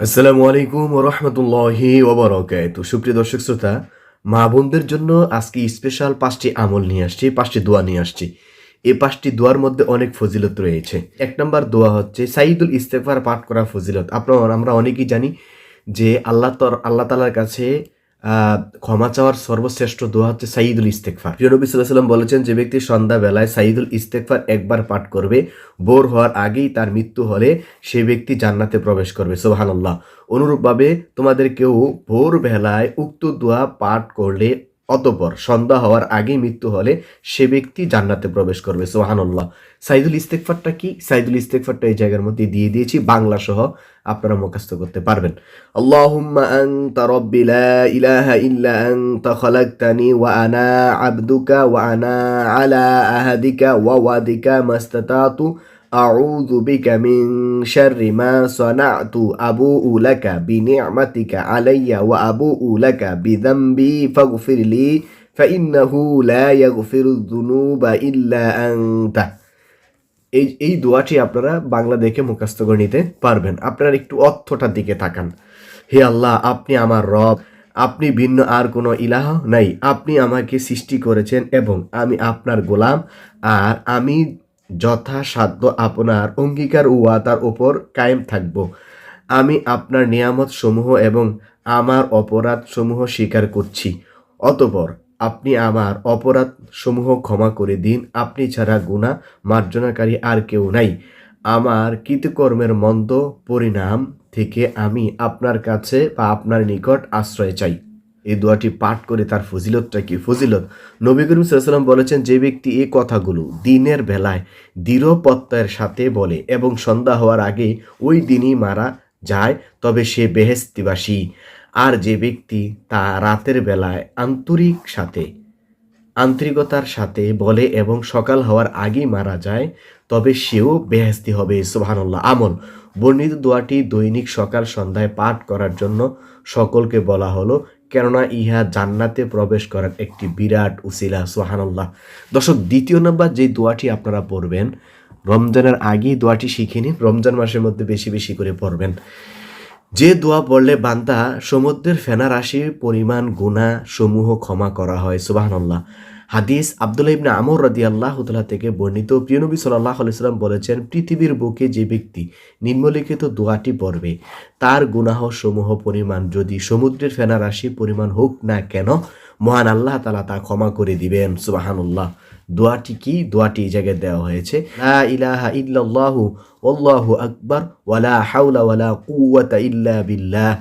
আসসালামু আলাইকুম রহমতুল্লাহি ওবরকাত সুপ্রিয় দর্শক শ্রোতা, মা বোনদের জন্য আজকে স্পেশাল পাঁচটি আমল নিয়ে আসছি, পাঁচটি দোয়া নিয়ে আসছি। এই পাঁচটি দোয়ার মধ্যে অনেক ফজিলত রয়েছে। এক নম্বর দোয়া হচ্ছে সাইদুল ইস্তেফার পাঠ করা ফজিলত। আপনার, আমরা অনেকেই জানি যে আল্লাহ তর, আল্লাহ তালার কাছে ক্ষমা চাওয়ার সর্বশ্রেষ্ঠ দোয়া হচ্ছে সাইদুল ইস্তেকফার প্রিয় নবী সাল্লাম বলেছেন, যে ব্যক্তি সন্ধ্যাবেলায় সাইদুল ইস্তেকফার একবার পাঠ করবে বোর হওয়ার আগেই তার মৃত্যু হলে সে ব্যক্তি জান্নাতে প্রবেশ করবে। সোহানাল্লাহ অনুরূপভাবে তোমাদের কেউ ভোরবেলায় উক্ত দোয়া পাঠ করলে অতপর সন্ধ্যা হওয়ার আগেই মৃত্যু হলে সে ব্যক্তি জান্নাতে প্রবেশ করবে সোহানুল্লাহ সাইদুল ইস্তেকফারটা কি? সাইদুল ইস্তেকফারটা এই জায়গার মধ্যে দিয়ে দিয়েছি, বাংলা সহ আপনারা মুখস্থ করতে পারবেন। আল্লাহুম্মা ইলাহা ওয়া আনা আবদুকা ওয়া আনা আলা আহাদিকা ওয়া ওয়াদিকা মাস্তাতাতু أعوذ بك من شر ما صنعت أبوء لك بنعمتك علي وأبوء لك بذنبي فاغفر لي فإنه لا يغفر الذنوب إلا أنت এই এই দোয়াটি আপনারা বাংলা দেখে মুখস্থ করে নিতে পারবেন আপনারা একটু অর্থটার দিকে তাকান হে আল্লাহ আপনি আমার রব আপনি ভিন্ন আর কোনো ইলাহ নাই আপনি আমাকে সৃষ্টি করেছেন এবং আমি আপনার গোলাম আর আমি যথাসাধ্য আপনার অঙ্গীকার ও ওয়াদার ওপর কায়েম থাকব। আমি আপনার নিয়ামত সমূহ এবং আমার অপরাধ সমূহ স্বীকার করছি। অতপর আপনি আমার অপরাধ সমূহ ক্ষমা করে দিন। আপনি ছাড়া গুণা মার্জনাকারী আর কেউ নাই। আমার কৃতকর্মের মন্দ পরিণাম থেকে আমি আপনার কাছে বা আপনার নিকট আশ্রয় চাই। এই দোয়াটি পাঠ করে তার ফজিলতটা কি? ফজিলত। নবী করিম সাল্লাম বলেছেন, যে ব্যক্তি এই কথাগুলো দিনের বেলায় দৃঢ় সাথে বলে এবং সন্ধ্যা হওয়ার আগে ওই দিনই মারা যায়, তবে সে বেহেস্তিবাসী আর যে ব্যক্তি তা রাতের বেলায় আন্তরিক সাথে, আন্তরিকতার সাথে বলে এবং সকাল হওয়ার আগেই মারা যায়, তবে সেও বেহেস্তি হবে। সুবহানাল্লাহ। আমল। বর্ণিত দোয়াটি দৈনিক সকাল সন্ধ্যায় পাঠ করার জন্য সকলকে বলা হলো। কেননা ইহা জান্নাতে প্রবেশ করার একটি বিরাট উসিলা সোহানুল্লাহ দর্শক, দ্বিতীয় নম্বর যে দোয়াটি আপনারা পড়বেন, রমজানের আগেই দোয়াটি শিখে নিন, রমজান মাসের মধ্যে বেশি বেশি করে পড়বেন। যে দোয়া পড়লে বান্দা সমুদ্রের ফেনা রাশির পরিমাণ গুণা সমূহ ক্ষমা করা হয় সুবাহান্লাহ হাদিস আবদুল্লাহ ইবনে আমর রাদি আল্লাহ থেকে বর্ণিত। প্রিয়নবী সাল্লাহ আলাইসাল্লাম বলেছেন, পৃথিবীর বুকে যে ব্যক্তি নিম্নলিখিত দোয়াটি পড়বে, তার গুনাহ সমূহ পরিমাণ যদি সমুদ্রের ফেনা রাশি পরিমাণ হোক না কেন, মহান আল্লাহ তালা তা ক্ষমা করে দিবেন। সুবাহানুল্লাহ। দোয়াটি কি? দোয়াটি এই জায়গায় দেওয়া হয়েছে, লা ইলাহা ইল্লাল্লাহু আল্লাহু আকবার ওয়ালা হাওলা ওয়ালা কুওয়াতা ইল্লা বিল্লাহ।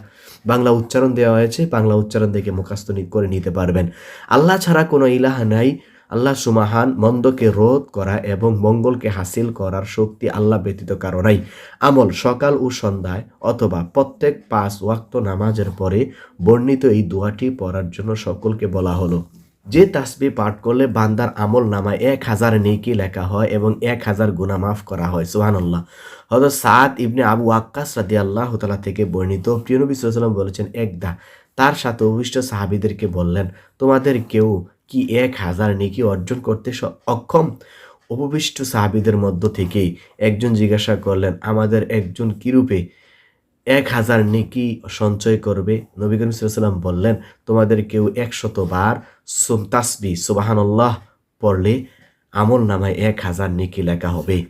বাংলা উচ্চারণ দেওয়া হয়েছে, বাংলা উচ্চারণ দেখে মুখাস্ত করে নিতে পারবেন। আল্লাহ ছাড়া কোনো ইলাহা নাই। আল্লাহ সুমাহান, মন্দকে রোধ করা এবং মঙ্গলকে হাসিল করার শক্তি আল্লাহ ব্যতীত কারও নাই। আমল সকাল ও সন্ধ্যায় অথবা প্রত্যেক পাঁচ ওয়াক্ত নামাজের পরে বর্ণিত এই দোয়াটি পড়ার জন্য সকলকে বলা হলো। যে তাসবি পাঠ করলে বান্দার আমল নামায় এক হাজার নেকি লেখা হয় এবং এক হাজার গুণা মাফ করা হয় সুহানুল্লাহ হয়তো সাদ ইবনে আবু আক্কাস রাদি আল্লাহ তালা থেকে বর্ণিত প্রিয়নবী সাল্লাম বলেছেন একদা তার সাথে অভিষ্ট সাহাবিদেরকে বললেন, তোমাদের কেউ কি এক হাজার নেকি অর্জন করতে অক্ষম? উপবিষ্ট সাহাবিদের মধ্য থেকেই একজন জিজ্ঞাসা করলেন, আমাদের একজন কিরূপে? এক হাজার নেকি সঞ্চয় করবে। নবী করিম সাল্লাম বললেন, তোমাদের কেউ একশত বার তাসবি সুবাহান্লাহ পড়লে আমল নামায় এক হাজার নেকি লেখা হবে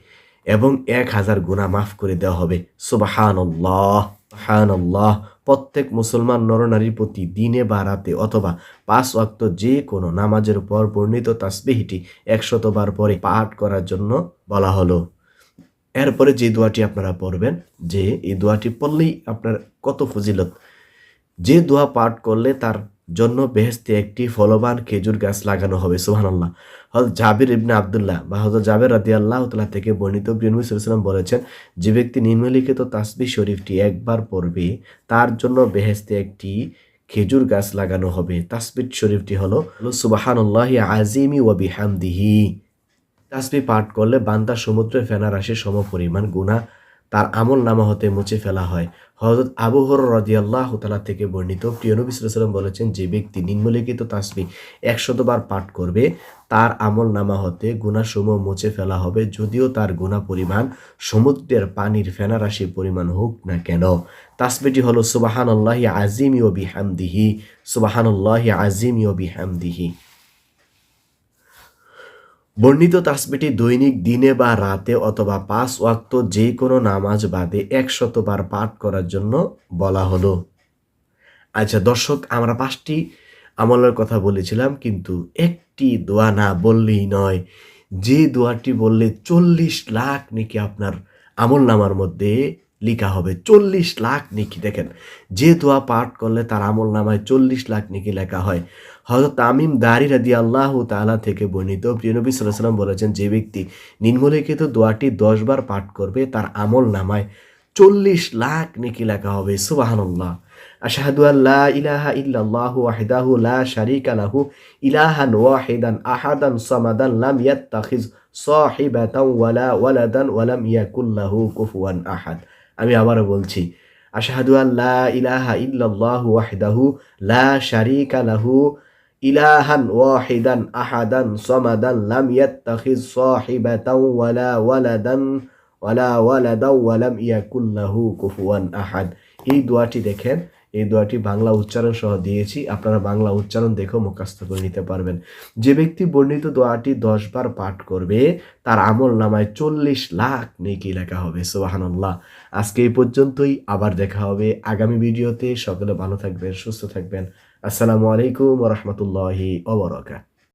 এবং এক হাজার গুণা মাফ করে দেওয়া হবে। সুবাহান্লাহ সুবহানাল্লাহ। প্রত্যেক মুসলমান নরনারীর প্রতি দিনে বা রাতে অথবা পাঁচ ওয়াক্ত যে কোনো নামাজের পর বর্ণিত তাসবিহটি একশতবার পরে পাঠ করার জন্য বলা হলো। এরপরে যে দোয়াটি আপনারা পড়বেন, যে এই দোয়াটি পড়লেই আপনার কত ফজিলত। যে দোয়া পাঠ করলে তার জন্য বেহেস্তে একটি ফলবান খেজুর গাছ লাগানো হবে, সুবহানাল্লাহ। হজরত জাবির ইবনে আবদুল্লাহ বা হজরত জাবের রাদি আল্লাহ তালা থেকে বর্ণিত বিনবী বলেছেন, যে ব্যক্তি নিম্নলিখিত তাসবি শরীফটি একবার পড়বে, তার জন্য বেহেস্তে একটি খেজুর গাছ লাগানো হবে। তাসবির শরীফটি হলো, সুবাহানুল্লাহ আজিমি ওয়া বিহামদিহি। তাসবি পাঠ করলে বান্দা সমুদ্রে ফেনা রাশির সম পরিমাণ গুণা তার আমল নামা হতে মুছে ফেলা হয়। হজরত আবু হর রাদিয়াল্লাহ তালা থেকে বর্ণিত প্রিয় নবী সাল্লাম বলেছেন, যে ব্যক্তি নিম্নলিখিত তাসবি একশতবার পাঠ করবে, তার আমল নামা হতে গুণাসমূহ মুছে ফেলা হবে, যদিও তার গুণা পরিমাণ সমুদ্রের পানির ফেনারাশি পরিমাণ হোক না কেন। তাসবিটি হলো সুবাহান আল্লাহি আজিমি ও বিহামদিহি সুবাহান আল্লাহি আজিমি ও বিহামদিহি। বর্ণিত তাসবিটি দৈনিক দিনে বা রাতে অথবা পাঁচ ওয়াক্ত যে কোনো নামাজ বাদে একশতবার পাঠ করার জন্য বলা হলো। আচ্ছা দর্শক, আমরা পাঁচটি আমলের কথা বলেছিলাম, কিন্তু একটি দোয়া না বললেই নয়। যে দোয়াটি বললে চল্লিশ লাখ নাকি আপনার আমল নামার মধ্যে লিখা হবে চল্লিশ লাখ নিকি। দেখেন যে দোয়া পাঠ করলে তার আমল নামায় চল্লিশ লাখ নিকি লেখা হয়। হয়তো তামিম দারি রাদি আল্লাহ তালা থেকে বর্ণিত প্রিয়নবী সাল্লাম বলেছেন, যে ব্যক্তি নিম্নলিখিত দোয়াটি দশবার পাঠ করবে, তার আমল নামায় চল্লিশ লাখ নেকি লেখা হবে। সুবাহান্লাহ আশাহাদু আল্লাহ ইলাহা ইল্লাল্লাহু ওয়াহিদাহু লা শারীকা লাহু ইলাহান ওয়াহিদান আহাদান সামাদান লাম ইয়াত্তাখিজ সাহিবাতান ওয়ালা ওয়ালাদান ওয়ালাম ইয়াকুল লাহু কুফুয়ান আহাদ। আমি আবারও বলছি, আশাহাদু আল্লাহ ইলাহা ইল্লাল্লাহু ওয়াহিদাহু লা শারীকা লাহু ইলাহান ওয়াহিদান আহাদান সামাদান লাম ইয়াত্তাখিজ সাহিবাতান ওয়ালা ওয়ালাদান ওয়ালা ওয়ালাদান ওয়ালাম ইয়াকুল লাহু কুফুয়ান আহাদ। এই দোয়াটি দেখেন এই দোয়াটি বাংলা উচ্চারণ সহ দিয়েছি। আপনারা বাংলা উচ্চারণ দেখেও মুখাস্ত করে নিতে পারবেন। যে ব্যক্তি বর্ণিত দোয়াটি দশ বার পাঠ করবে, তার আমল নামায় চল্লিশ লাখ নেকি লেখা হবে সোহানুল্লাহ আজকে এই পর্যন্তই, আবার দেখা হবে আগামী ভিডিওতে। সকলে ভালো থাকবেন, সুস্থ থাকবেন। আসসালামু আলাইকুম রহমতুল্লাহি ওবরাকাত